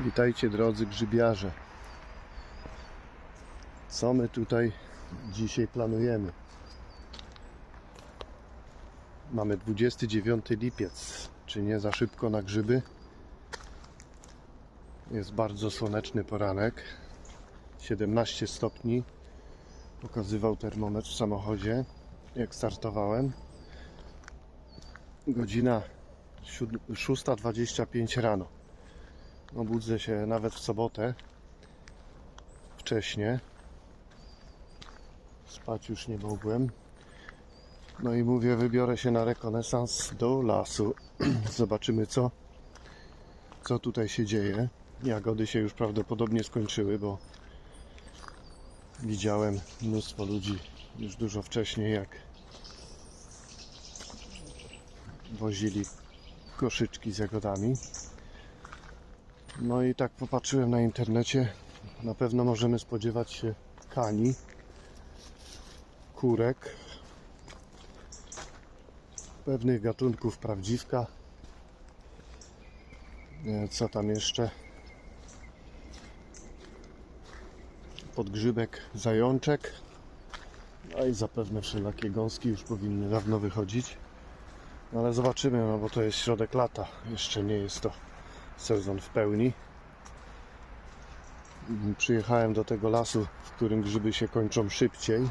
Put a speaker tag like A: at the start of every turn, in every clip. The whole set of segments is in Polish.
A: Witajcie drodzy grzybiarze. Co my tutaj dzisiaj planujemy? Mamy 29 lipiec, czy nie za szybko na grzyby? Jest bardzo słoneczny poranek. 17 stopni pokazywał termometr w samochodzie, jak startowałem. Godzina siód- 6.25 rano. No, budzę się nawet w sobotę wcześnie. Spać już nie mogłem. No i mówię, wybiorę się na rekonesans do lasu. Zobaczymy co, co tutaj się dzieje. Jagody się już prawdopodobnie skończyły, bo widziałem mnóstwo ludzi już dużo wcześniej, jak wozili koszyczki z jagodami. No i tak popatrzyłem na internecie. Na pewno możemy spodziewać się kani, kurek, pewnych gatunków prawdziwka. Co tam jeszcze? Podgrzybek, zajączek. No i zapewne wszelakie gąski już powinny dawno wychodzić. No ale zobaczymy, no bo to jest środek lata. Jeszcze nie jest to sezon w pełni. Przyjechałem do tego lasu, w którym grzyby się kończą szybciej.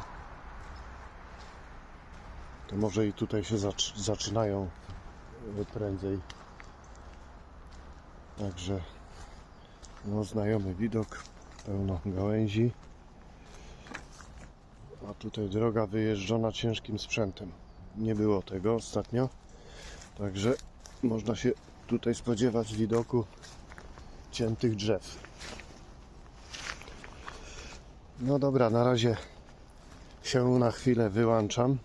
A: To może i tutaj się zac- zaczynają e, prędzej. Także no, znajomy widok, pełno gałęzi. A tutaj droga wyjeżdżona ciężkim sprzętem. Nie było tego ostatnio. Także można się tutaj spodziewać widoku ciętych drzew. No dobra, na razie się na chwilę wyłączam.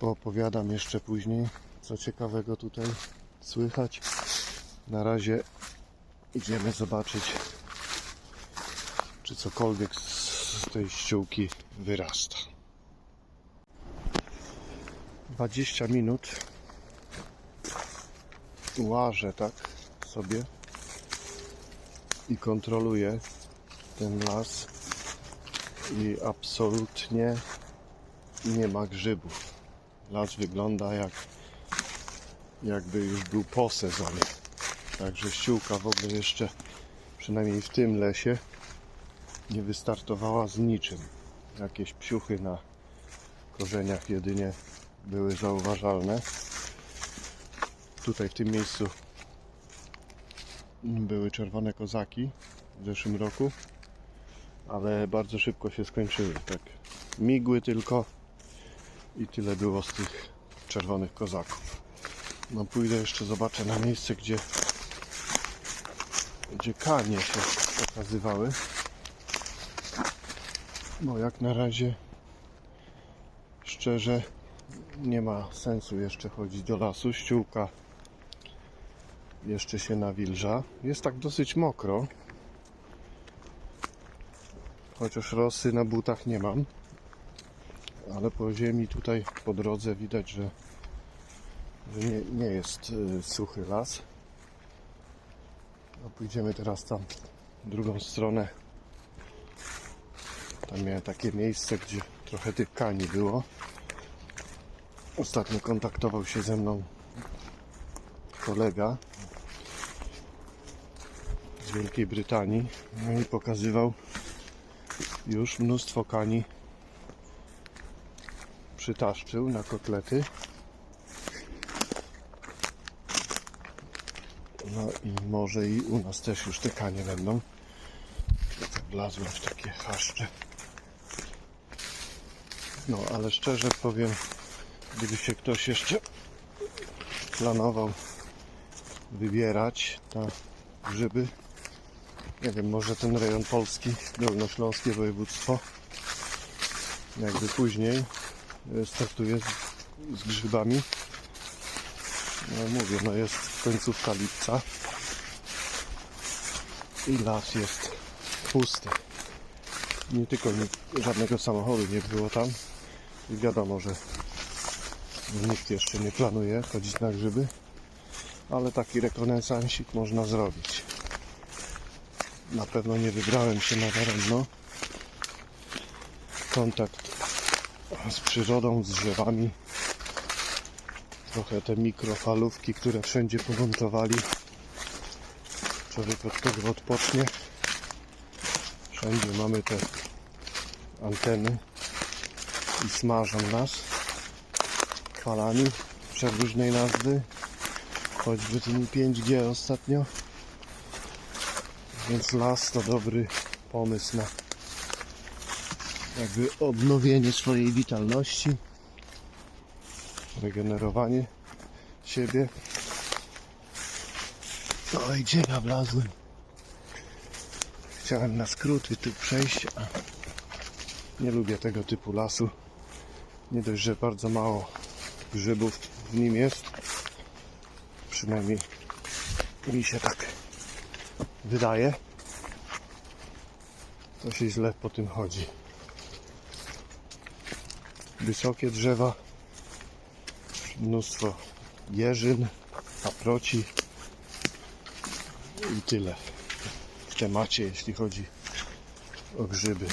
A: Poopowiadam jeszcze później, co ciekawego tutaj słychać. Na razie idziemy zobaczyć, czy cokolwiek z tej ściółki wyrasta. 20 minut łażę tak sobie i kontroluję ten las i absolutnie nie ma grzybów. Las wygląda jak jakby już był po sezonie. Także ściółka w ogóle jeszcze przynajmniej w tym lesie nie wystartowała z niczym. Jakieś psiuchy na korzeniach jedynie były zauważalne. Tutaj w tym miejscu były czerwone kozaki w zeszłym roku, ale bardzo szybko się skończyły. Tak migły tylko i tyle było z tych czerwonych kozaków. No pójdę jeszcze zobaczę na miejsce, gdzie gdzie kanie się pokazywały. Bo jak na razie szczerze nie ma sensu jeszcze chodzić do lasu. Ściółka jeszcze się nawilża. Jest tak dosyć mokro. Chociaż rosy na butach nie mam. Ale po ziemi tutaj po drodze widać, że, że nie, nie jest y, suchy las. No pójdziemy teraz tam drugą stronę. Tam miałem takie miejsce, gdzie trochę tych kani było. Ostatnio kontaktował się ze mną kolega Wielkiej Brytanii. No i pokazywał już mnóstwo kani przytaszczył na kotlety. No i może i u nas też już te kanie będą. Tak wlazłem w takie chaszcze no ale szczerze powiem gdyby się ktoś jeszcze planował wybierać na grzyby. Nie wiem, może ten rejon Polski, Dolnośląskie województwo, jakby później e, startuje z, z grzybami. No mówię, no jest końcówka lipca i las jest pusty. Nie tylko nie, żadnego samochodu nie było tam. I wiadomo, że nikt jeszcze nie planuje chodzić na grzyby. ale taki rekonesansik można zrobić. Na pewno nie wybrałem się na daremno. Kontakt z przyrodą, z drzewami. Trochę te mikrofalówki, które wszędzie pomontowali. Człowiek od tego odpocznie. Wszędzie mamy te anteny i smażą nas falami przeróżnej nazwy, choćby tymi 5G ostatnio. Więc las to dobry pomysł na jakby odnowienie swojej witalności, regenerowanie siebie. No i gdzie ja wlazłem? Chciałem na skróty tu przejść, a nie lubię tego typu lasu. Nie dość, że bardzo mało grzybów w nim jest. Przynajmniej mi się tak wydaje. To się źle po tym chodzi. Wysokie drzewa, mnóstwo jeżyn, paproci i tyle w temacie, jeśli chodzi o grzyby.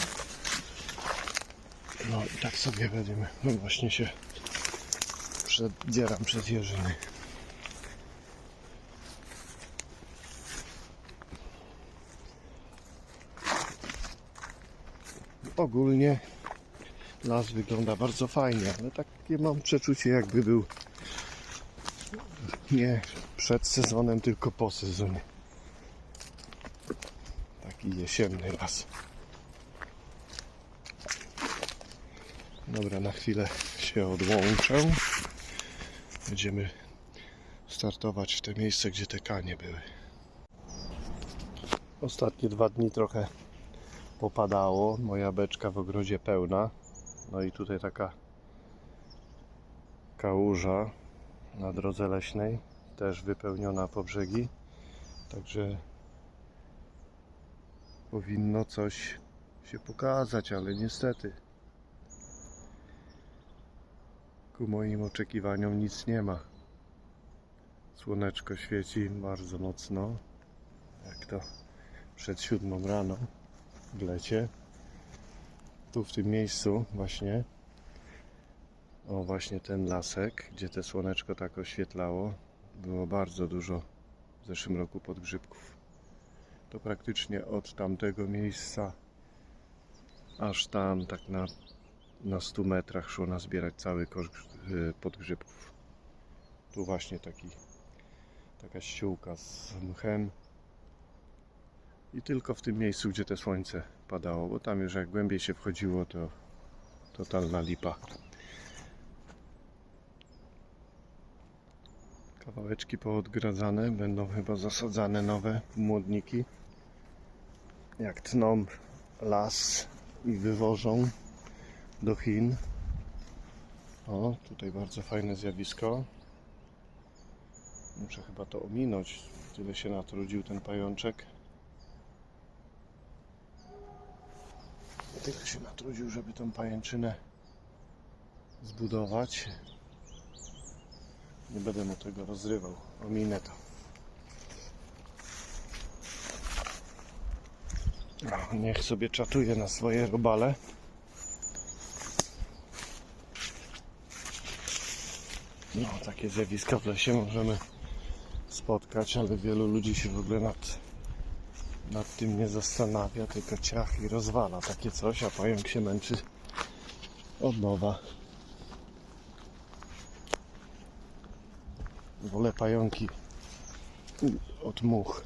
A: No i tak sobie będziemy. No właśnie się przedzieram przez jeżyny. Ogólnie las wygląda bardzo fajnie, ale takie mam przeczucie jakby był nie przed sezonem, tylko po sezonie. Taki jesienny las. Dobra, na chwilę się odłączę. Będziemy startować w te miejsce, gdzie te kanie były. Ostatnie dwa dni trochę popadało. Moja beczka w ogrodzie pełna. No i tutaj taka kałuża na drodze leśnej, też wypełniona po brzegi. Także powinno coś się pokazać, ale niestety ku moim oczekiwaniom nic nie ma. Słoneczko świeci bardzo mocno, jak to przed siódmą rano w lecie. Tu w tym miejscu właśnie, o właśnie ten lasek, gdzie te słoneczko tak oświetlało, było bardzo dużo w zeszłym roku podgrzybków. To praktycznie od tamtego miejsca aż tam tak na na 100 metrach szło nazbierać cały kosz y, podgrzybków. Tu właśnie taki, taka ściółka z mchem. I tylko w tym miejscu, gdzie te słońce padało, bo tam już jak głębiej się wchodziło, to totalna lipa. Kawałeczki poodgradzane, będą chyba zasadzane nowe młodniki. Jak tną las i wywożą do Chin. O, tutaj bardzo fajne zjawisko. Muszę chyba to ominąć. Tyle się natrudził ten pajączek. Tyle się natrudził, żeby tą pajęczynę zbudować. Nie będę mu tego rozrywał. Ominę to. No, niech sobie czatuje na swoje robale. No, takie zjawiska w lesie możemy spotkać, ale wielu ludzi się w ogóle nad, nad tym nie zastanawia, tylko ciach i rozwala takie coś, a pająk się męczy od nowa. Wolę pająki od much.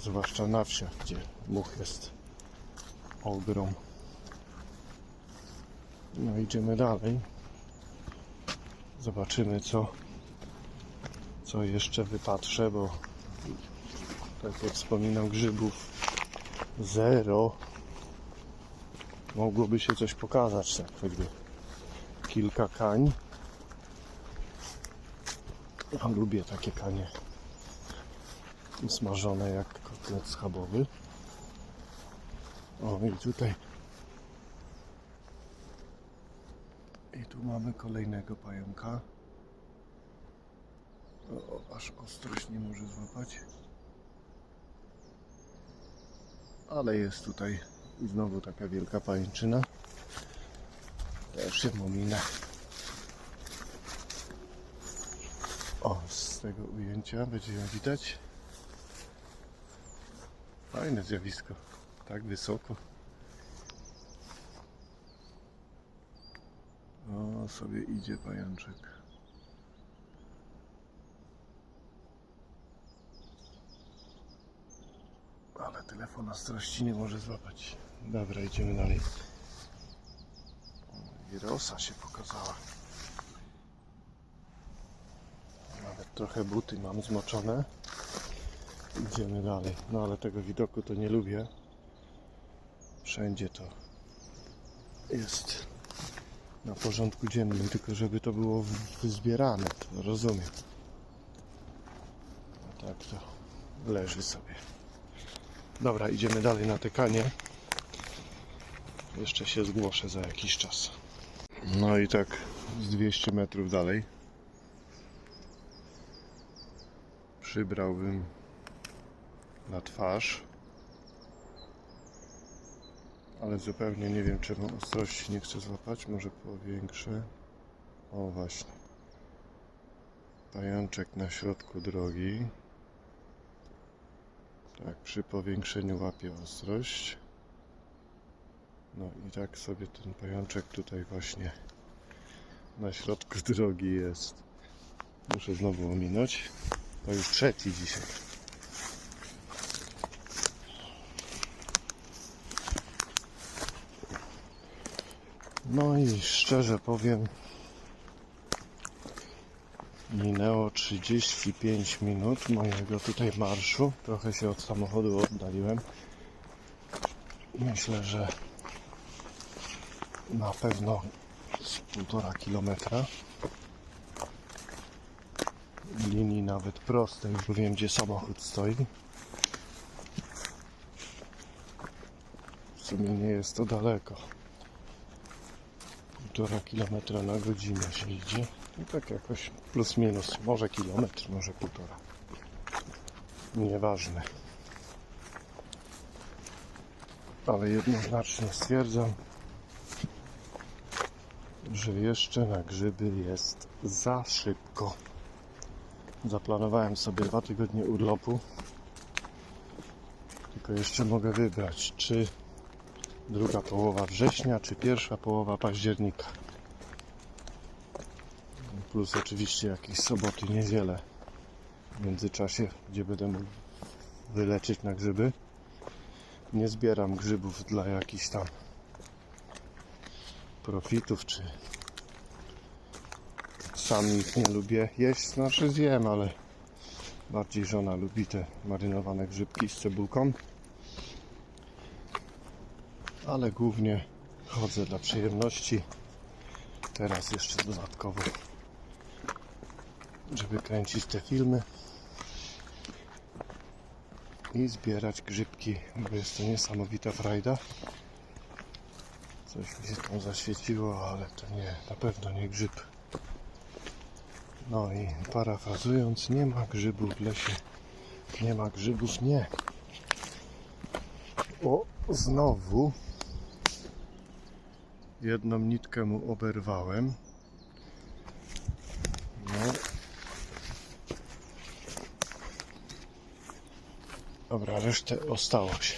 A: Zwłaszcza na wsiach, gdzie much jest ogrom. No idziemy dalej. Zobaczymy co, co jeszcze wypatrzę, bo tak jak wspominam grzybów zero. Mogłoby się coś pokazać, tak choćby kilka kań. Ja lubię takie kanie smażone jak kotlet schabowy. O i tutaj I tu mamy kolejnego pająka. O, aż ostrość nie może złapać. Ale jest tutaj znowu taka wielka pajęczyna. Też ją ominę. O, z tego ujęcia będzie ją widać. Fajne zjawisko. Tak wysoko. O, sobie idzie pajączek. Telefon ostrości nie może złapać. Dobra, idziemy dalej. Rosa się pokazała. Nawet trochę buty mam zmoczone. Idziemy dalej. No ale tego widoku to nie lubię. Wszędzie to jest na porządku dziennym, tylko żeby to było wyzbierane. To rozumiem. A tak to leży sobie. Dobra, idziemy dalej na tykanie. Jeszcze się zgłoszę za jakiś czas. No i tak z 200 metrów dalej przybrałbym na twarz. Ale zupełnie nie wiem czemu ostrości nie chcę złapać. Może powiększę. O właśnie. Pajączek na środku drogi. Tak, przy powiększeniu łapie ostrość. No i tak sobie ten pajączek tutaj właśnie na środku drogi jest. Muszę znowu ominąć. To już trzeci dzisiaj. No i szczerze powiem, minęło 35 minut mojego tutaj marszu. Trochę się od samochodu oddaliłem. Myślę, że na pewno z półtora kilometra. Linii nawet prostej, bo wiem gdzie samochód stoi. W sumie nie jest to daleko. Półtora kilometra na godzinę się idzie. No tak jakoś plus minus. Może kilometr, może półtora. Nieważne. Ale jednoznacznie stwierdzam, że jeszcze na grzyby jest za szybko. Zaplanowałem sobie dwa tygodnie urlopu. Tylko jeszcze mogę wybrać, czy druga połowa września, czy pierwsza połowa października. Plus oczywiście jakieś soboty, niedziele w międzyczasie, gdzie będę mógł wyleczyć na grzyby. Nie zbieram grzybów dla jakichś tam profitów, czy sam ich nie lubię jeść, znaczy zjem, ale bardziej żona lubi te marynowane grzybki z cebulką. Ale głównie chodzę dla przyjemności. Teraz jeszcze dodatkowo, żeby kręcić te filmy i zbierać grzybki, bo jest to niesamowita frajda. Coś mi się tam zaświeciło, ale to nie, na pewno nie grzyb. No i parafrazując, nie ma grzybów w lesie. Nie ma grzybów, nie. O, znowu jedną nitkę mu oberwałem. No. Dobra, resztę ostało się.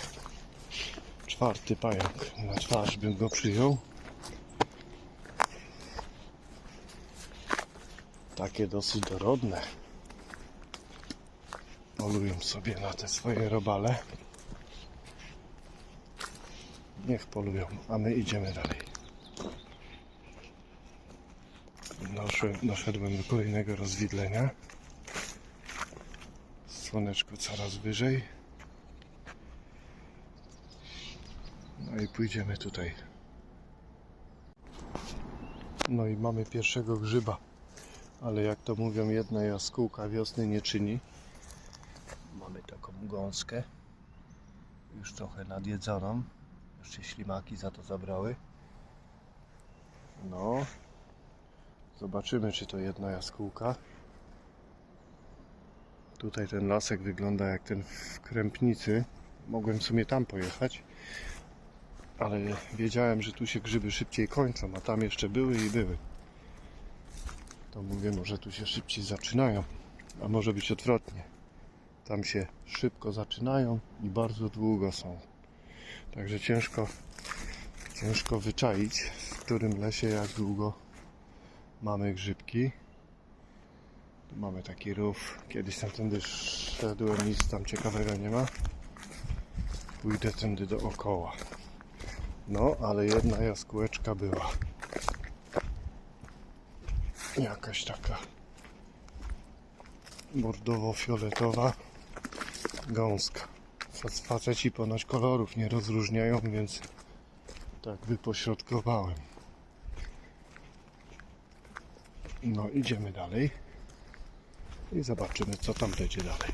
A: Czwarty pająk. Na twarz bym go przyjął. Takie dosyć dorodne. Polują sobie na te swoje robale. Niech polują, a my idziemy dalej. Doszedłem, do kolejnego rozwidlenia. Słoneczko coraz wyżej. No i pójdziemy tutaj. No i mamy pierwszego grzyba. Ale jak to mówią, jedna jaskółka wiosny nie czyni. Mamy taką gąskę. Już trochę nadjedzoną. Jeszcze ślimaki za to zabrały. No. Zobaczymy, czy to jedna jaskółka. Tutaj ten lasek wygląda jak ten w Krępnicy. Mogłem w sumie tam pojechać, ale wiedziałem, że tu się grzyby szybciej kończą, a tam jeszcze były i były. To mówię, może tu się szybciej zaczynają, a może być odwrotnie. Tam się szybko zaczynają i bardzo długo są. Także ciężko, ciężko wyczaić, w którym lesie jak długo mamy grzybki. Tu mamy taki rów. Kiedyś tam tędy szedłem, nic tam ciekawego nie ma. Pójdę tędy dookoła. No, ale jedna jaskółeczka była. Jakaś taka bordowo-fioletowa gąska. Fac- Faceci ponoć kolorów nie rozróżniają, więc tak wypośrodkowałem. No, idziemy dalej i zobaczymy, co tam będzie dalej.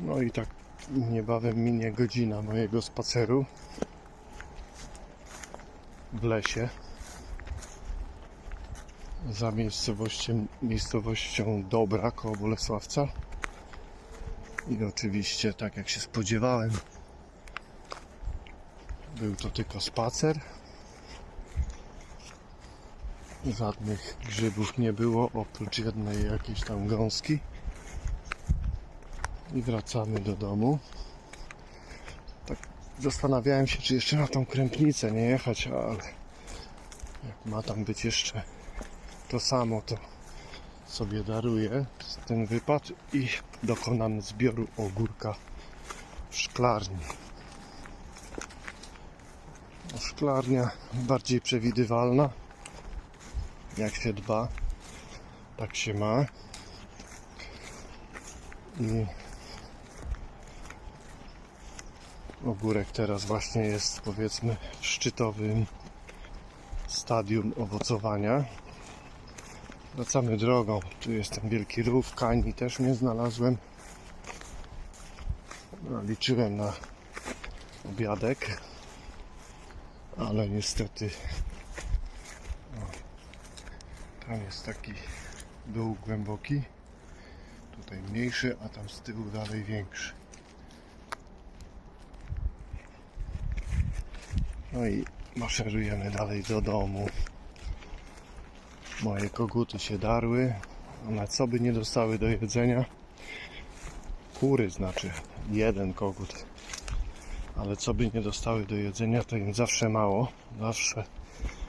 A: No i tak niebawem minie godzina mojego spaceru w lesie za miejscowością, miejscowością Dobra koło Bolesławca. I oczywiście, tak jak się spodziewałem, był to tylko spacer. Żadnych grzybów nie było, oprócz jednej jakiejś tam gąski. I wracamy do domu. Tak zastanawiałem się, czy jeszcze na tą krępnicę nie jechać, ale jak ma tam być jeszcze to samo, to sobie daruję ten wypad i dokonam zbioru ogórka w szklarni. No, Szklarnia bardziej przewidywalna. Jak się dba, tak się ma. I ogórek teraz właśnie jest powiedzmy w szczytowym stadium owocowania. Wracamy drogą. Tu jest ten wielki rów. Kani też nie znalazłem. No, liczyłem na obiadek, ale niestety tam jest taki dół głęboki. Tutaj mniejszy, a tam z tyłu dalej większy. No i maszerujemy dalej do domu. Moje koguty się darły. One co by nie dostały do jedzenia? Kury znaczy. Jeden kogut. Ale co by nie dostały do jedzenia, to im zawsze mało. Zawsze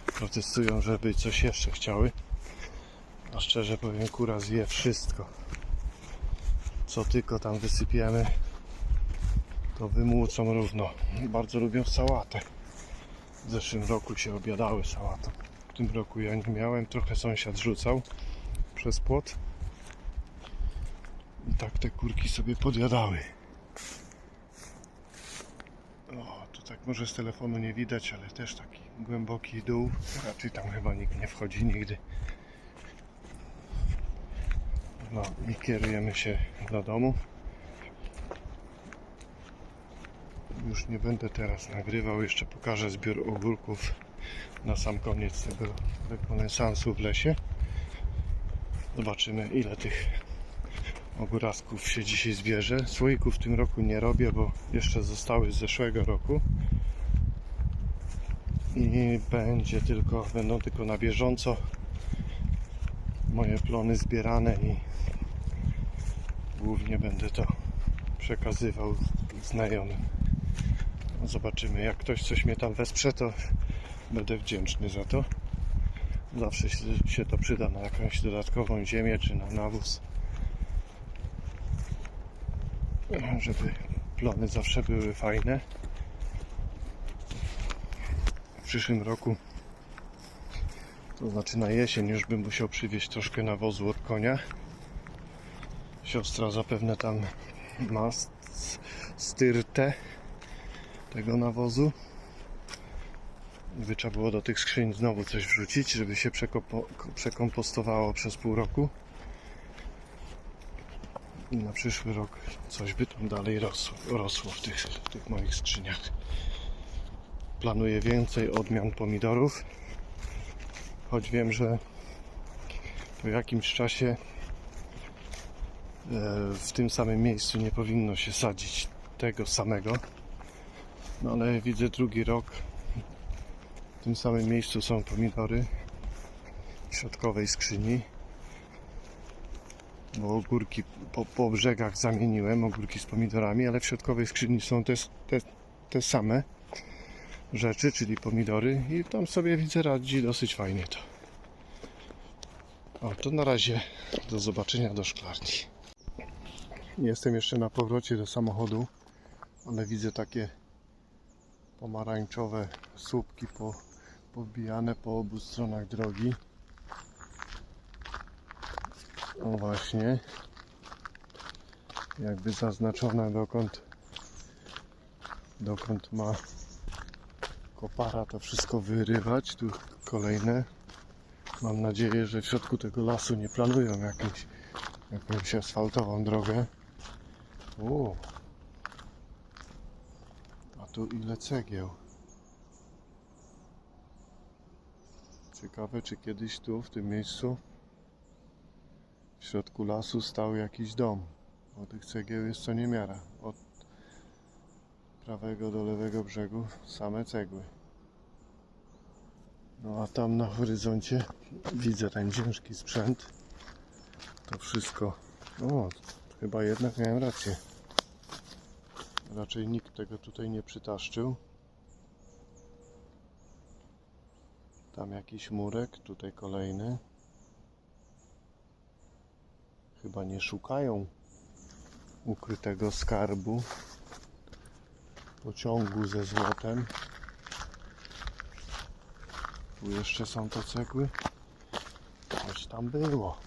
A: protestują, żeby coś jeszcze chciały. A szczerze powiem, kura zje wszystko. Co tylko tam wysypiemy, to wymłócą równo. Bardzo lubią sałatę. W zeszłym roku się obiadały sałatą. W tym roku ja nie miałem, trochę sąsiad rzucał przez płot. I tak te kurki sobie podjadały. O, tu tak może z telefonu nie widać, ale też taki głęboki dół. Raczej tam chyba nikt nie wchodzi nigdy. No i kierujemy się do domu. Już nie będę teraz nagrywał, jeszcze pokażę zbiór ogórków na sam koniec tego rekonesansu w lesie. Zobaczymy ile tych ogórasków się dzisiaj zbierze. Słoików w tym roku nie robię, bo jeszcze zostały z zeszłego roku. I będzie tylko, będą tylko na bieżąco moje plony zbierane i głównie będę to przekazywał znajomym. Zobaczymy, jak ktoś coś mnie tam wesprze, to będę wdzięczny za to. Zawsze się, to przyda na jakąś dodatkową ziemię czy na nawóz. Żeby plony zawsze były fajne. W przyszłym roku, to znaczy na jesień, już bym musiał przywieźć troszkę nawozu od konia. Siostra zapewne tam ma styrtę tego nawozu. By trzeba było do tych skrzyń znowu coś wrzucić, żeby się przekompostowało przez pół roku. I na przyszły rok coś by tam dalej rosło, rosło w, tych, w tych moich skrzyniach. Planuję więcej odmian pomidorów, choć wiem, że po jakimś czasie e, w tym samym miejscu nie powinno się sadzić tego samego. No ale widzę drugi rok. W tym samym miejscu są pomidory w środkowej skrzyni. Bo ogórki po, po brzegach zamieniłem, ogórki z pomidorami, ale w środkowej skrzyni są te, te, te same rzeczy, czyli pomidory i tam sobie widzę radzi dosyć fajnie to. O, to na razie do zobaczenia do szklarni. Jestem jeszcze na powrocie do samochodu, ale widzę takie pomarańczowe słupki po, powbijane po obu stronach drogi. O właśnie. Jakby zaznaczone dokąd dokąd ma kopara to wszystko wyrywać. Tu kolejne. Mam nadzieję, że w środku tego lasu nie planują jakąś, jakąś asfaltową drogę. O. Tu ile cegieł. Ciekawe, czy kiedyś tu, w tym miejscu, w środku lasu stał jakiś dom. Bo tych cegieł jest co niemiara. Od prawego do lewego brzegu same cegły. No a tam na horyzoncie widzę ten ciężki sprzęt. To wszystko. O, chyba jednak miałem rację. Raczej nikt tego tutaj nie przytaszczył. Tam jakiś murek, tutaj kolejny. Chyba nie szukają ukrytego skarbu pociągu ze złotem. Tu jeszcze są te cegły. Coś tam było.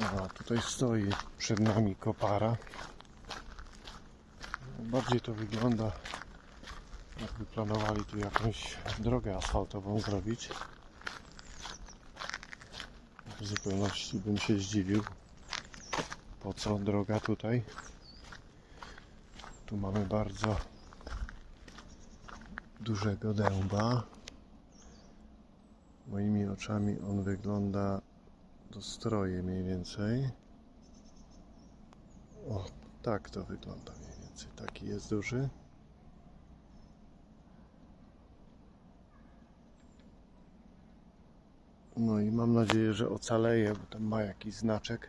A: A tutaj stoi przed nami kopara. Bardziej to wygląda jakby planowali tu jakąś drogę asfaltową zrobić. W zupełności bym się zdziwił. Po co droga tutaj? Tu mamy bardzo dużego dęba. Moimi oczami on wygląda dostroje mniej więcej. O, tak to wygląda więcej. Taki jest duży. No i mam nadzieję, że ocaleje, bo tam ma jakiś znaczek.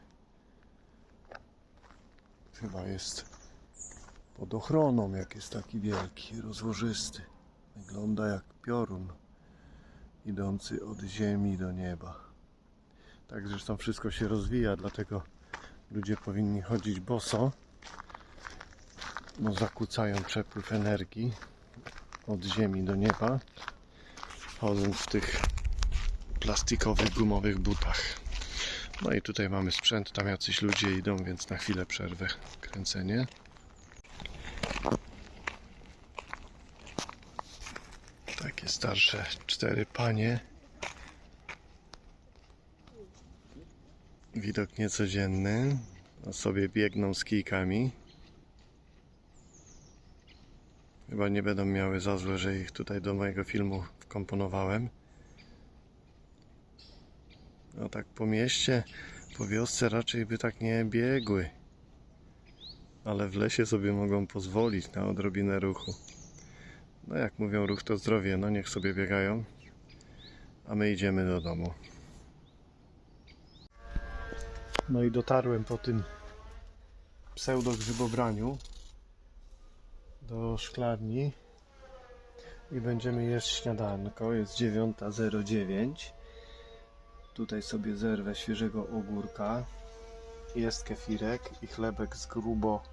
A: Chyba jest pod ochroną, jak jest taki wielki, rozłożysty. Wygląda jak piorun idący od ziemi do nieba. Tak zresztą wszystko się rozwija, dlatego ludzie powinni chodzić boso, bo zakłócają przepływ energii od ziemi do nieba, chodząc w tych plastikowych, gumowych butach. No i tutaj mamy sprzęt, tam jacyś ludzie idą, więc na chwilę przerwę kręcenie. Takie starsze cztery panie. Widok niecodzienny. A sobie biegną z kijkami. Chyba nie będą miały za złe, że ich tutaj do mojego filmu wkomponowałem. No tak po mieście, po wiosce raczej by tak nie biegły. Ale w lesie sobie mogą pozwolić na odrobinę ruchu. No jak mówią, ruch to zdrowie, no niech sobie biegają. A my idziemy do domu. No i dotarłem po tym pseudogrzybobraniu do szklarni i będziemy jeść śniadanko. Jest 9.09. Tutaj sobie zerwę świeżego ogórka. Jest kefirek i chlebek z grubo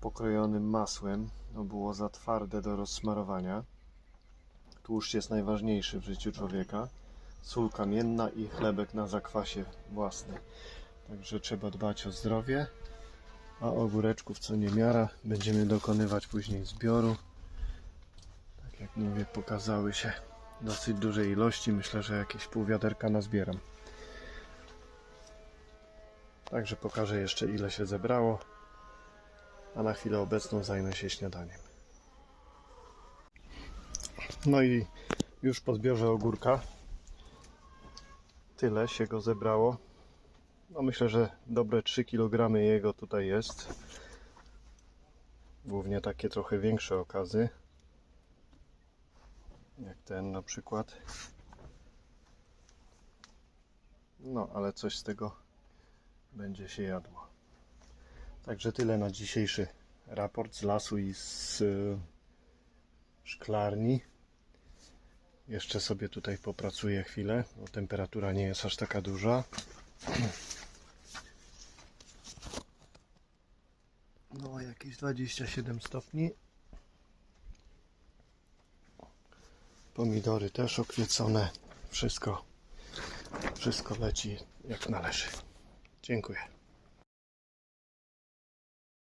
A: pokrojonym masłem. No było za twarde do rozsmarowania. Tłuszcz jest najważniejszy w życiu człowieka. Sól kamienna i chlebek na zakwasie własny. Także trzeba dbać o zdrowie. A ogóreczków co niemiara będziemy dokonywać później zbioru. Tak jak mówię, pokazały się dosyć dużej ilości. Myślę, że jakieś pół wiaderka nazbieram. Także pokażę jeszcze ile się zebrało. A na chwilę obecną zajmę się śniadaniem. No i już po zbiorze ogórka tyle się go zebrało. No myślę, że dobre 3 kg jego tutaj jest. Głównie takie trochę większe okazy. Jak ten na przykład. No, ale coś z tego będzie się jadło. Także tyle na dzisiejszy raport z lasu i z y, szklarni. Jeszcze sobie tutaj popracuję chwilę, temperatura nie jest aż taka duża. No, jakieś 27 stopni. Pomidory też okwiecone. Wszystko, wszystko leci jak należy. Dziękuję.